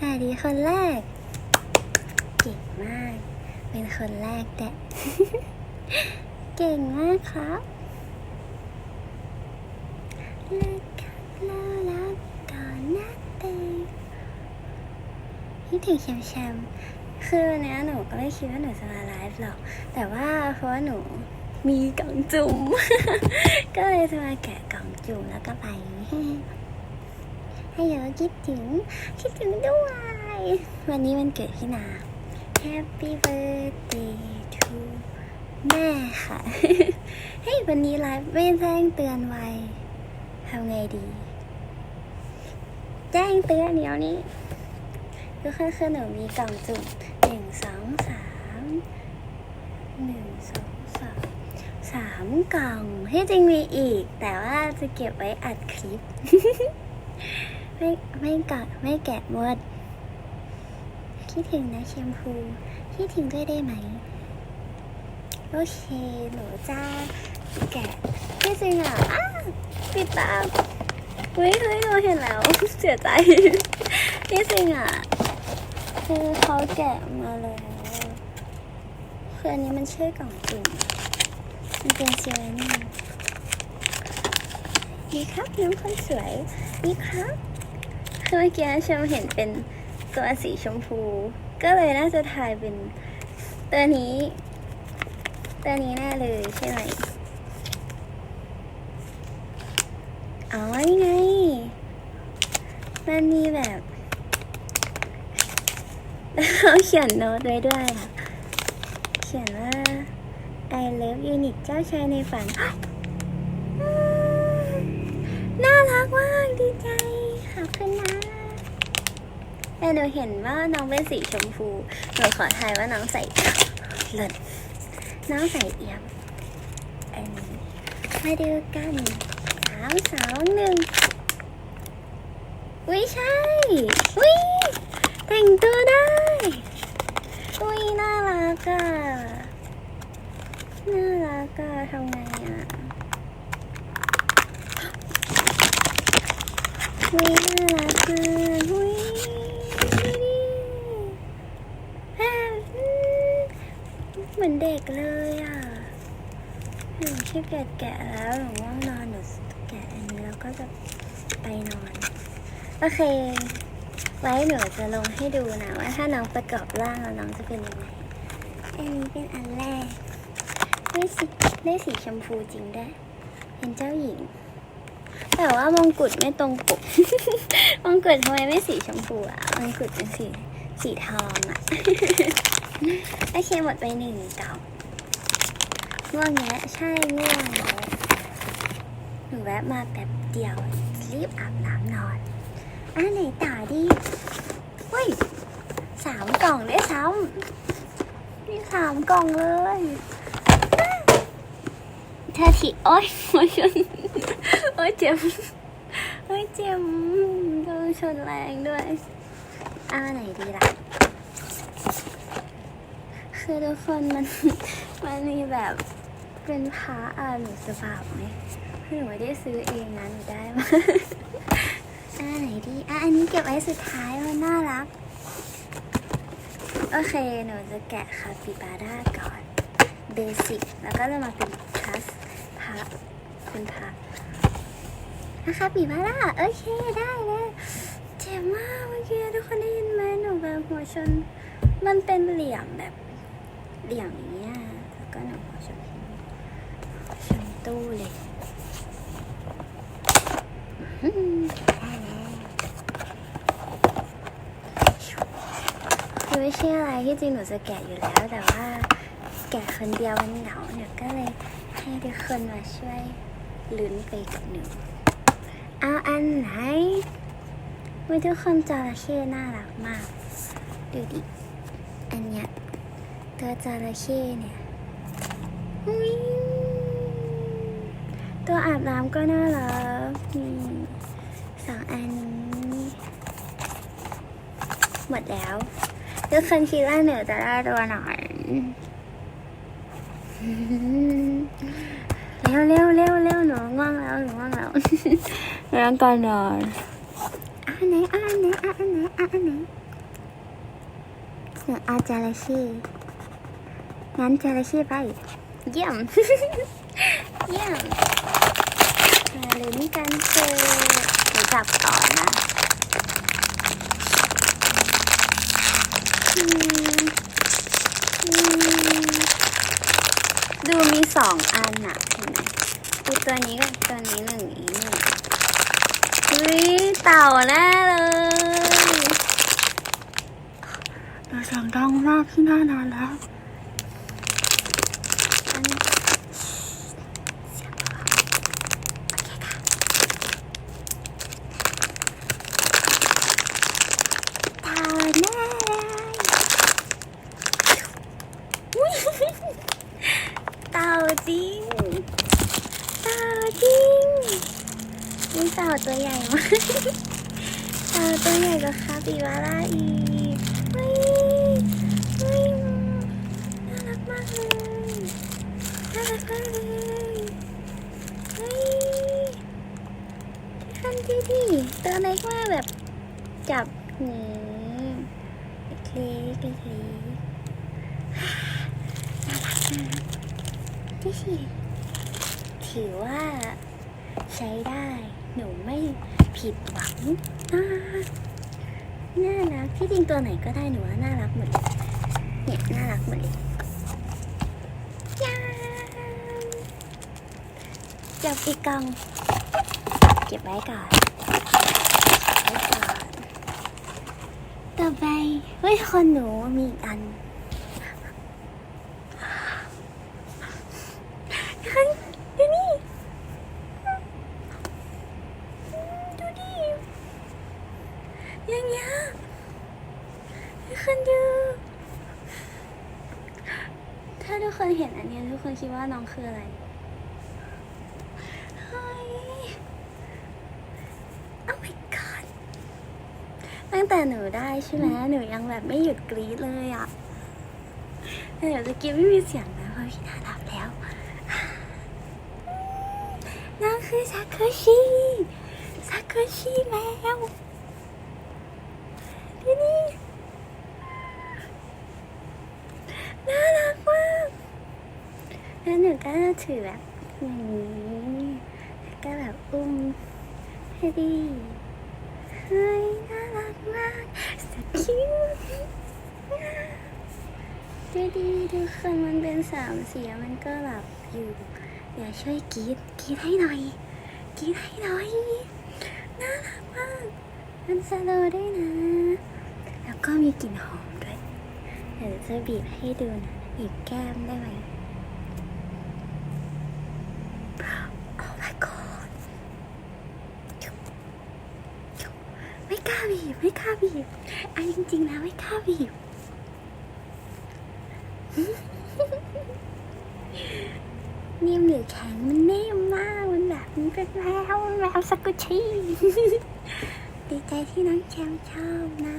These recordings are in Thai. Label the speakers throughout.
Speaker 1: สวัสดีคนแรก เก่งมาก เป็นคนแรกแต่ เก่งมากครับเลิกครับแล้วรักก่อนนะเตยคิดถึงแชมแชมคือวันนี้หนูก็ไม่คิดว่าหนูจะมาไลฟ์หรอก แต่ว่าเพราะว่าหนูมีกล่องจุ่ม ก็เลยจะมาแกะกล่องจุ่มแล้วก็ไป ให้เยอะคิดถึง คิดถึงด้วย วันนี้มันเกิดพี่นา Happy birthday to แม่ค่ะ เฮ้ยวันนี้ไลฟ์ไม่แจ้งเตือนไว้ทำไงดี แจ้งเตือนเดี๋ยวนี้ก็คือคือหนูมีกล่องจุ่มหนึ่งสองสามหนึ่งสองสามสามกล่องที่จริงมีอีก แต่ว่าจะเก็บไว้อัดคลิป ไม่ไม่กะไม่แกะหมด คิดถึงนะแชมพู คิดถึงด้วยได้ไหม โอเคหนูจะแกะที่จริงอะอ้าปิดตาเฮ้ยเฮ้ยเราเห็นแล้วเสียใจที่จริงอะคือเขาแกะมาแล้วคืออันนี้มันชื่อกล่องจุ่มมันเป็นเซเว่นนี่ครับน้องคนสวยนี่ครับ คือเมื่อกี้ชมเห็นเป็นตัวสีชมพู ก็เลยน่าจะถ่ายเป็นตัวนี้ ตัวนี้แน่เลยใช่ไหมอ๋อนี่ไง มันมีแบบเขาเขียนโน้ตไว้ด้วยอะ เขียนว่า I love you นิกเจ้าชายในฝัน น่ารักมาก ดีใจ แต่หนูเห็นว่าน้องเป็นสีชมพูหนูขอทายว่าน้องใส่เลิศน้องใส่เอี่ยมอันนี้มาดูกันสามสองหนึ่งวิใช่วิแต่งตัวได้วิน่ารักอะน่ารักอะทำไงอะวิน่ารักอะวิดูดิแบบอืมเห มือนเด็กเลยอะหนูชื่อแกะแกะแล้วหนูว่างนอนหนูแกะอันนี้แล้วก็จะไปนอน โอเค ไว้หนูจะลงให้ดูนะว่าถ้าน้องประกอบร่างแล้วน้องจะเป็นยังไง อันนี้เป็นอันแรกได้สีได้สีชมพูจริงด้วยเป็นเจ้าหญิง แต่ว่ามงกุฎไม่ตรงปก มงกุฎทำไมไม่สีชมพูอะ มงกุฎเป็นสีสีทองอะ โอเคหมดไปหนึ่งกล่องง่วงแงะใช่ง่วงแล้วหนูแวะมาแบบเดียว รีบอาบน้ำนอนอันไหนต่อดีเฮ้ยสามกล่องได้ซ้ำมีสามกล่องเลยเธอทีโอ๊ยโอ๊ยชนโอ๊ยเจ็บโอ๊ยเจ็บโดนชนแรงด้วยอาอันไหนดีล่ะ คือทุกคนมันมันมีแบบเป็นพระอะหนูจะบาปไหมหนูไม่ได้ซื้อเองนะหนูได้มาอ่าไหนดีอะอันนี้เก็บไว้สุดท้ายมันน่ารัก โอเคหนูจะแกะคาปิบาร่าก่อนเบสิกแล้วก็จะมาเป็นพลัสพระเป็นพระอะคาปิบาร่าโอเคได้เลยเจ็บมากเมื่อกี้ทุกคนได้ยินไหมหนูแบบหัวชน มันเป็นเหลี่ยมแบบ เหลี่ยมอย่างเงี้ยแล้วก็หนูหัวชนชนตู้เลยอืมได้แล้วคือไม่ใช่อะไรที่จริงหนูจะแกะอยู่แล้ว แต่ว่าแกะคนเดียวมันเหงาหนูก็เลยให้ทุกคนมาช่วยลุ้นไปกับหนูเอาอันไหนวิทุกคนจระเข้น่ารักมาก ดูดิ ตัวจระเข้เนี่ยตัวอาบน้ำก็น่ารักสองอันนี้ หมดแล้วทุกคนคิดว่าหนูจะได้ตัวหนอนเร็วเร็วเร็วเร็วหนูง่วงแล้วหนูง่วงแล้วแล้วก่อนนอนอะอันไหนอะอันไหนอะอันไหนอะอันไหนหนูอาจระเข้ งั้นจระเข้ไป เยี่ยม เยี่ยมมาลุ้นกันเถอะหนูจับต่อนะอืมอืมดูมีสองอันอะเห็นไหมดูตัวนี้กับตัวนี้หนึ่งอีกหนึ่งเฮ้ยเต่าแน่เลยเราเสียงดังมากที่หน้านอนแล้วอันนี้เสียงเบาๆโอเคค่ะเต่าแน่เลยอุ๊ยเต่าจริง เต่าจริงนี่เต่าตัวใหญ่มาก เต่าตัวใหญ่ กว่าคาปิบาร่าอีกเฮ้ยเฮ้ยน่ารักมากเลยน่ารักมากเลยเฮ้ยคันดีดีตัวเล็กมากแบบจับหูเล็กๆเล็กน่ารักมากนี่สิถือว่าใช้ได้ หนูไม่ผิดหวังอ่า น่ารักที่จริงตัวไหนก็ได้หนูว่าน่ารักหมดเลยเนี่ยน่ารักหมดเลยจับอีกกล่องเก็บไว้ก่อนไว้ก่อนต่อไปเฮ้ยคนหนูมีอีกอันดูนี่ ดูดิยังยะคันดู ถ้าทุกคนเห็นอันเนี้ยทุกคนคิดว่าน้องคืออะไรเฮ้ย Oh my god ตั้งแต่หนูได้ใช่ไหมหนูยังแบบไม่หยุดกรี๊ดเลยอะแต่เดี๋ยวจะกินไม่มีเสียงนะเพราะพี่นาดับแล้วนั่นคือซากุชิซากุชิแมวดูนี่น่ารักมากแล้วหนูก็จะ ถือแบบอย่างนี้ก็แบบอุ้มให้ดีเฮ้ยน่ารักมากสกิวดูดีดูคนมันเป็นสามเสียมันก็แบบอยู่อย่าช่วยกรีดกรีดให้หน่อยกรีดให้หน่อยน่ารักมากมันสโลด้วยนะ แล้วก็มีกลิ่นหอมด้วยเดี๋ยวจะบีบให้ดูนะบีบแก้มได้ไหม Oh my god ไม่กล้าบีบ ไม่กล้า บอันจริงๆนะไม่กล้าบีบนิ่มหรือแข็งมันนิ่มมากมันแบบมันเป็นแมวมันแมวสกุชีดีใจที่น้องแชมชอบนะ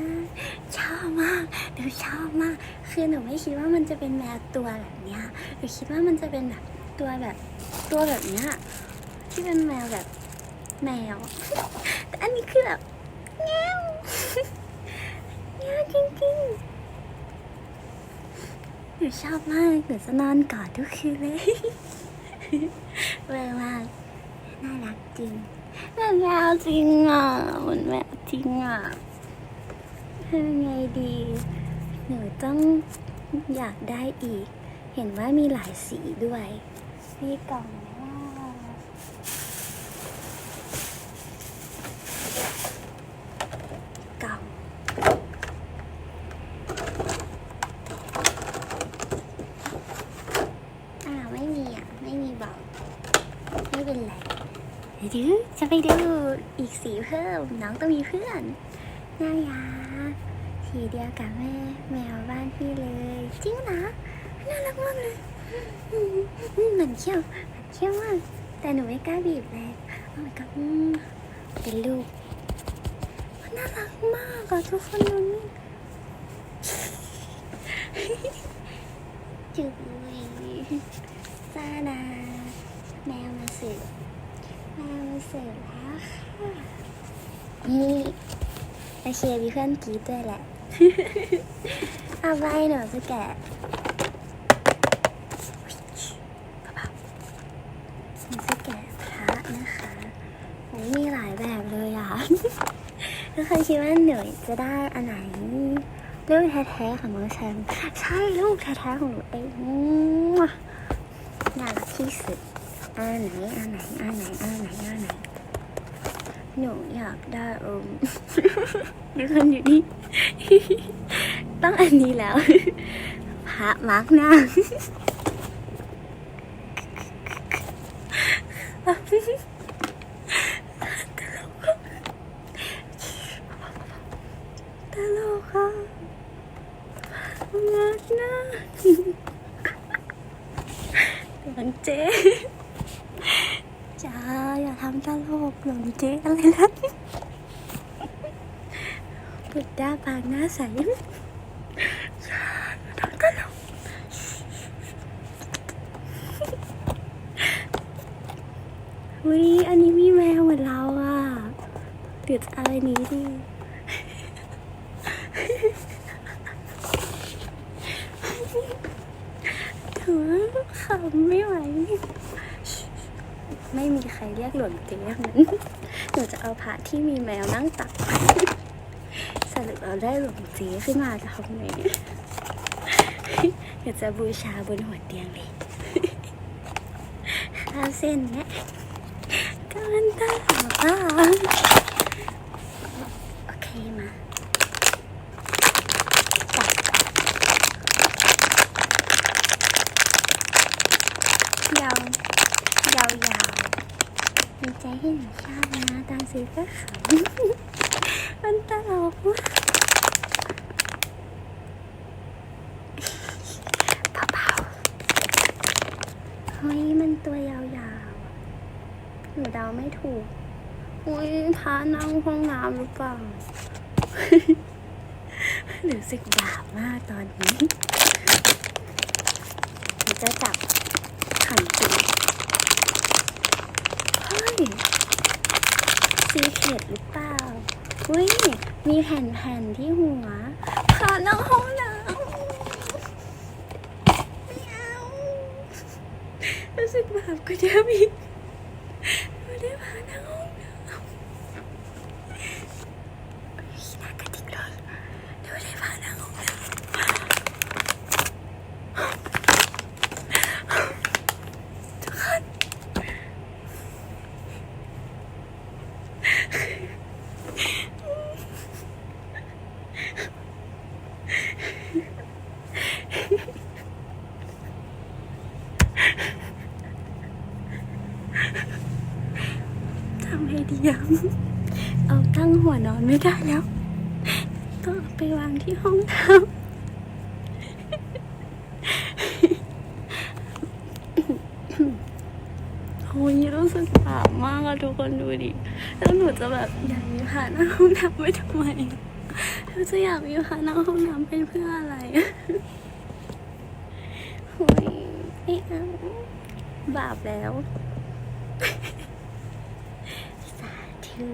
Speaker 1: ชอบมากหนูชอบมาก คือหนูไม่คิดว่ามันจะเป็นแมวตัวแบบเนี้ยหนูคิดว่ามันจะเป็นแบบตัวแบบตัวแบบเนี้ยที่เป็นแมวแบบแมว แต่อันนี้คือแบบ แมวจริงๆหนูชอบมากหนูจะนอนกอดทุกคืนเลยเวอร์มาน่ารักจริงเหมือนแมวจริงอะเหมือนแมวจริงอะทำไงดี หนูต้องอยากได้อีก เห็นว่ามีหลายสีด้วยมีกล่กล่อง อ้าวไม่มีอะ ไม่มีบอก ไม่เป็นไรเดี๋ยวจะไปดูอีกสีเพิ่ม น้องต้องมีเพื่อนน่ารักสีเดียวกับแม่แมวบ้านพี่เลย จริงนะน่ารักมากเลยเหมือนเขี้ยวเหมือนเขี้ยวมากแต่หนูไม่กล้าบีบเลยโอ้ยก็อืมเป็นลูกมันน่ารักมากอะทุกคนดูนี่จุยซาดาแมวมาสืบ แมวมาสืบแล้วค่ะนี่โอเคมีเพื่อนกรีดด้วยแหละ เอาไปหนูจะแกะหนูจะแกะพระนะคะโอ้ยมีหลายแบบเลยอะทุกคนคิดว่าหนูจะได้อันไหนลูกแท้ๆของน้องแชมป์ใช่ลูกแท้ๆของหนูเองมั่วน่ารักที่สุด อันไหนอันไหนอันไหนอันไหนอันไหนหนูอยากได้อมทุกคนอยู่นี่ต้องอันนี้แล้วพระมาร์กหน้าตลกค่ะมาร์กหน้าหลวงเจ๊ามตลกหลงเจ๊อะไรนะปุดด้าปากหน้าใสทำตลกวิอันนี้มีแมวเหมือนเราอะเดี๋ยวจะไรนนี้ดี ถือขำไม่ไหว ไม่มีใค รเรียกหลวงเจ๊เหมือนหนูจะเอาพระที่มีแมวนั่งตักสรุปเราได้หลวงเจ๊ขึ้นมาจะทำไงเนี่ยอยากจะบูชาบนหัวเตียงเลยข้าเส้นเนี่ยกันตลกอะโอเคมาจับยาวยาวยาวมีใจให้หนูชอบนะตามซื้อก็ขำมันตลกมากเบาๆเฮ้ยมันตัวยาวๆหนูเดาไม่ถูกอุ้ยพานั่งห้องน้ำหรือเปล่ารู้สึกบาปมากตอนนี้หนูจะจับขันตี เฮ้ยซีเคดหรือเปล่าอุ้ยมีแผ่นๆที่หัวพานั่งห้องน้ำไม่เอารู้สึกบาปกว่าเดิมอีกไม่ได้พานั่งห้องน้ำเฮ้ยน่ากระติกเลยไม่ได้พานั่งห้องน้ำทุกคนทำไงดีอะ เอาตั้งหัวนอนไม่ได้แล้ว ต้องเอาไปวางที่ห้องน้ำโอ้ยรู้สึกบาปมากอะทุกคนดูดิ แล้วหนูจะแบบอยากมีพาหน้าห้องน้ำไว้ทำไมหนูจะอยากมีพาหน้าห้องน้ำเป็นเพื่ออะไรโอ้ยไม่เอาบาปแล้ว สาธุ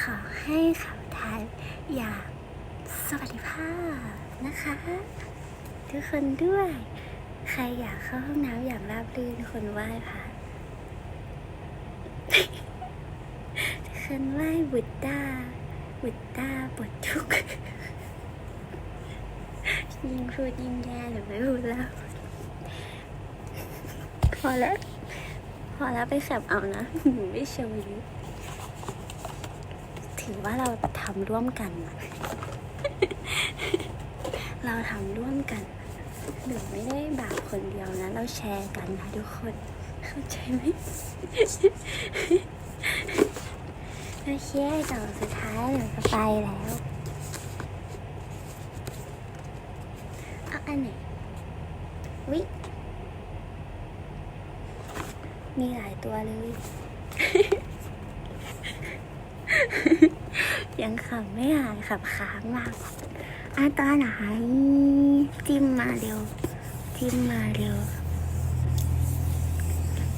Speaker 1: ขอให้เขาทานอย่างสวัสดิภาพนะคะ ทุกคนด้วย ใครอยากเข้าห้องน้ำอย่างราบรื่นคนไหว้พระทุกคนไหว้บุตตาบุตตาปลดทุกข์ยิ่งพูดยิ่งแย่หรือไม่พูดแล้วพอแล้วพอแล้วไปแคบเอานะ ไม่โชว์เยอ ถือว่าเราทำร่วมกัน เราทำร่วมกันหนูไม่ได้บาปคนเดียวนะ เราแชร์กันนะทุกคน เข้าใจไหมโอเคต่อสุดท้ายหนูจะไปแล้วเอาอันไหนวิมีหลายตัวเลย ยังขำไม่หายขับค้างมากอะตอนไหนจิ้มมาเร็ว จิ้มมาเร็ว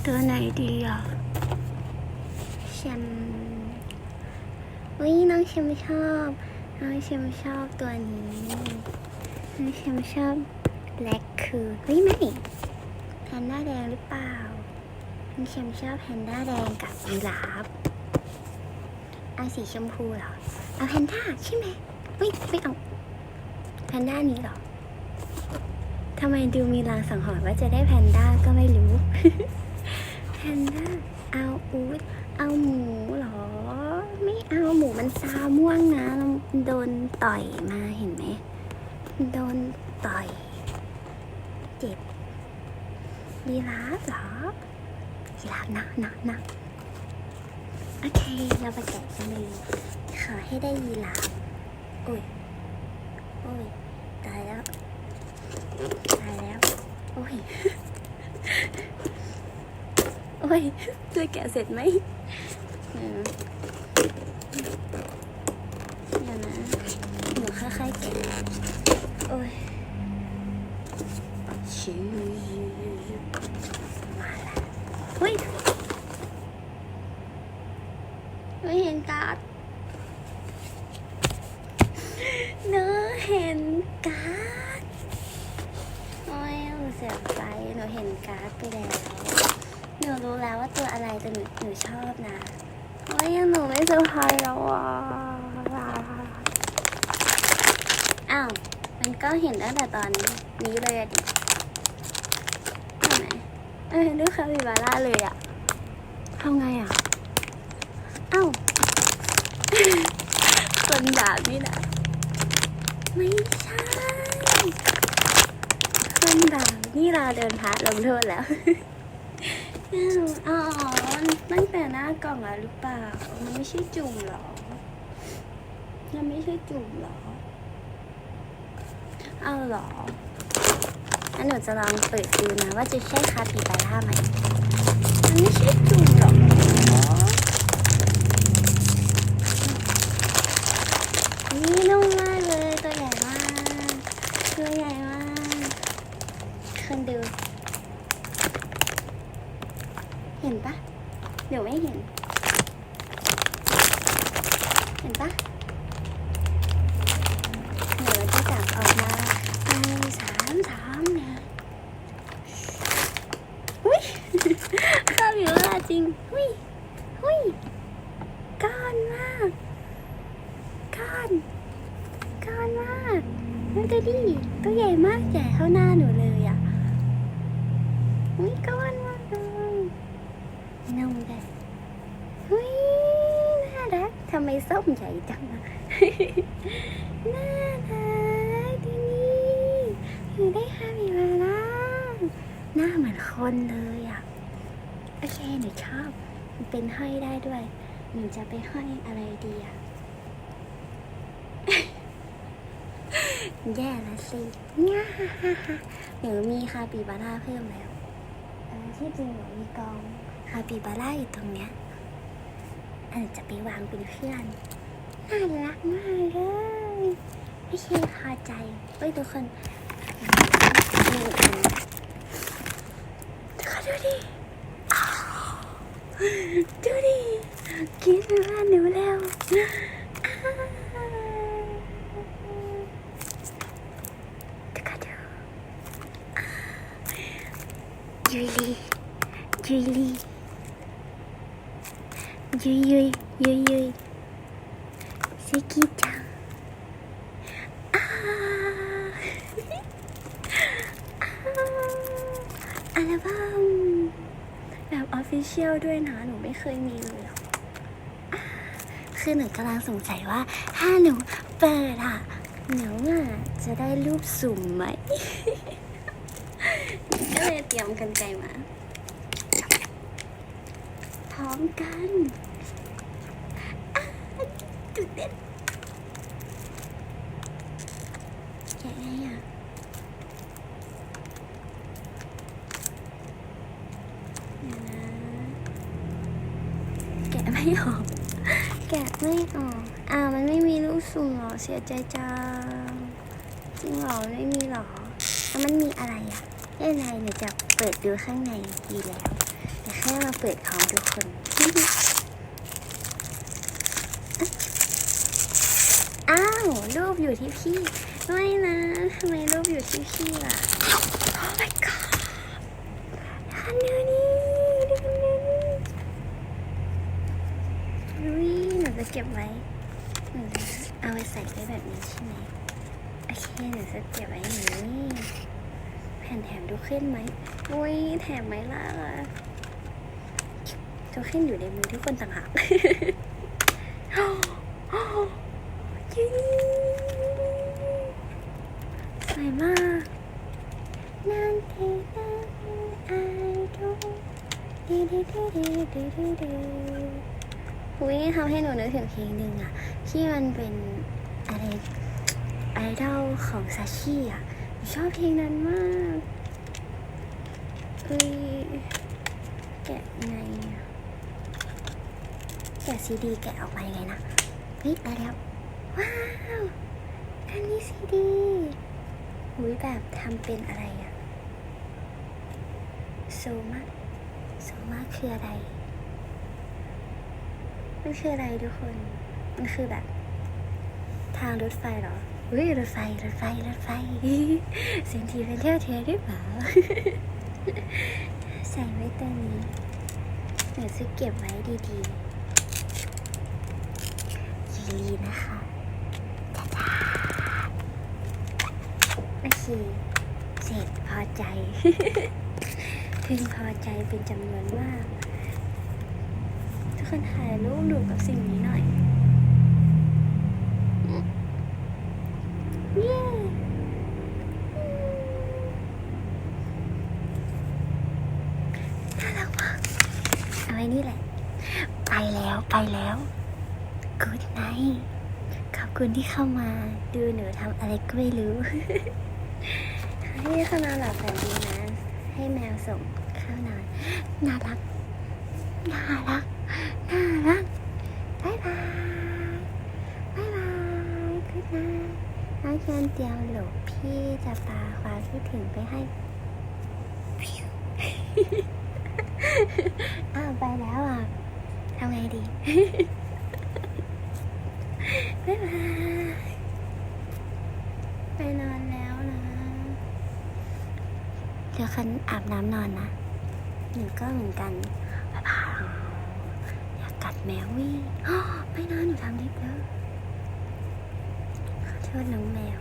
Speaker 1: ตัวไหนดีอะแชมวิน้องแชมชอบ น้องเชมชอบตัวนี้น้องเชมชอบแบล็คคือเฮ้ยไม่แพนด้าแดงหรือเปล่าน้องเชมชอบแพนด้าแดงกับยีราฟ เอาสีชมพูเหรอ เอาแพนด้าใช่ไหมเฮ้ยไม่เอาแพนด้านี้เหรอทำไมดูมีลางสังหรณ์ว่าจะได้แพนด้าก็ไม่รู้ แพนด้า เอาอูดเอาหมูเหรอ ไม่เอาหมูมันซาม่วงนะเราโดนต่อยมาเห็นไหม โดนต่อยเจ็บยีราฟเหรอยีราฟนะนะนะ โอเค เราไปแกะกันเลยขอให้ได้ยีราฟโอ้ย โอ้ย ตายแล้ว ตายแล้ว โอ้ย โอ้ยจะแกะเสร็จไหมเดี๋ยวนะเดี๋ยวนะหนูค่อยๆแกะโอ้ยชิวมาละเฮ้ยไม่เห็นการ์ดเนื้อเห็นการ์ดโอ้ยหนูเสียใจหนูเห็นการ์ดไปแล้ว หนูรู้แล้วว่าตัวอะไรแต่หนูหนูชอบนะโอ้ยหนูไม่เซอร์ไพรส์แล้วอะอ้าว มันก็เห็นตั้งแต่ตอนนี้เลยอะดิใช่ไหมเออดูคาปิบาร่าเลยอะทำไงอะเอ้าคนด่านี่นะไม่ใช่คนด่านี่ลาเดินพระลงโทษแล้วอ๋อตั้งแต่หน้ากล่องแล้วหรือเปล่า มันไม่ใช่จุ่มหรอ มันไม่ใช่จุ่มหรอ เอาหรอ งั้นหนูจะลองเปิดดูนะว่าจะใช่คาปิบาร่าไหม มันไม่ใช่จุ่มหรอกนี่นุ่มมากเลยตัวใหญ่มากตัวใหญ่มากคนดู เห็นปะเดี๋ยวไม่เห็น เห็นปะเดี๋ยวจะจับออกมาหนึ่งสามสามเนี่ยหุ้ย ข้าวอยู่ว่าจ ริงหุยหุยก้อนมากก้อนก้อนมากดูดิตัวใหญ่มากใหญ่เท่าหน้าหนูเลยอะหุยก้อนมากเลยนมเลยหุยน่ารักทำไมส้มใหญ่จังน่ารักดีนี่อยู่ได้ค่ะมีเวลาหน้าเหมือนคนเลยอะ โอเคหนูชอบมันเป็นห้อยได้ด้วยหนูจะไปห้อยอะไรดีอะแย่ละสิง่าหนูมีคาปิบาร่าเพิ่มแล้วที่จริงหนูมีกองคาปิบาร่าอยู่ตรงเนี้ยออจะไปวางเป็นเพื่อน น่ารักมากเลยไม่ใช่พอใจเฮ้ยทุกคนดูอันทุกคนดูดิ ดูดิกินมาหนูแล้วอ้าวทุกคนดูยุยลียุยลียุยยุยยุยยุยสกิจังอ่าอัลบั้มแบบออฟฟิ เชียลด้วยนะ หนูไม่เคยมีเลย คือหนูกำลังสงสัยว่า ถ้าหนูเปิดอะ หนูอะจะได้รูปสุ่มไหม ก็เลยเตรียมกันไกลมาพร้อมกันตื่นเต้นแกะไงอะเดี๋ยวนะ แกะไม่ ออก แกะไม่ออกอ้ามันไม่มีลูกสุ่มเหรอ เสียใจจังจริงเหรอไม่มีเหรอแล้วมันมีอะไรอะยังไงหนูจะเปิดดูข้างในดีแล้วแต่แค่มาเปิดของทุกคนออ้าวรูปอยู่ที่พี่ ไม่นะทำไมรูปอยู่ที่พี่ล่ะโอ้ my god ก็บไว้เอาไปใส่ไว้แบบนี้ใช่ไหมโอเคหนูจะเก็บไว้อย่างนี้แผ่นแถมดูขึ้นไหมอุ้ยแถมไหมล่ะดูขึ้นอยู่ในมือทุกคนต่างหากสวยมากนันทีนันไอดูดีดีดีดีดีดีดี อุ้ยทำให้หนูนึกถึงเพลงหนึ่งอะที่มันเป็นอะไรไอดอลของซาชิอะชอบเพลงนั้นมากเอ้ยแกะไงแกะซีดีแกะออกมาไงนะเฮ้ยได้แล้ว ว้าวอันนี้ซีดีหุยแบบทำเป็นอะไรอะโซมาโซมาคืออะไร มันคืออะไรทุกคน มันคือแบบ ทางรถไฟเหรออุ้ยรถไฟรถไฟรถไฟเสียงทีเป็นเที่ยวเทียหรือเปล่าใส่ไว้ตรงนี้เดี๋ยวจะเก็บไว้ดีๆยีรีนะคะจ้าจ้าโอเคเสร็จพอใจ พึงพอใจเป็นจำนวนมาก คนถ่ายรูปดูกับสิ่งนี้หน่อย เย้น่ารักมากเอาไว้นี่แหละ ไปแล้วไปแล้ว Good night ขอบคุณที่เข้ามาดูหนูทำอะไรก็ไม่รู้ ให้ขนอนหลับฝันดีนะ ให้แมวส่งข้าวนอน น่ารัก น่ารัก น่ารักบายบายบายบายคุณนาย น้องเชียนเตียมหลบพี่จะปาความคิดถึงไปให้อ้าวไปแล้วอะทำไงดีบ๊ายบายไปนอนแล้วนะ เดี๋ยวคันอาบน้ำนอนนะหนูก็เหมือนกันบ๊ายบายอยากกัดแมววี่อ้อไม่นหนูทำลิฟต์แล้ว ขอโทษน้องแมว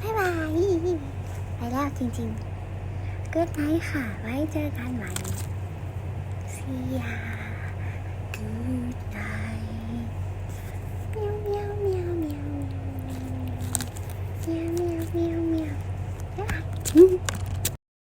Speaker 1: บ๊ายบายไปแล้วจริงๆ Good night ค่ะ ไว้เจอกันใหม่ See ya Good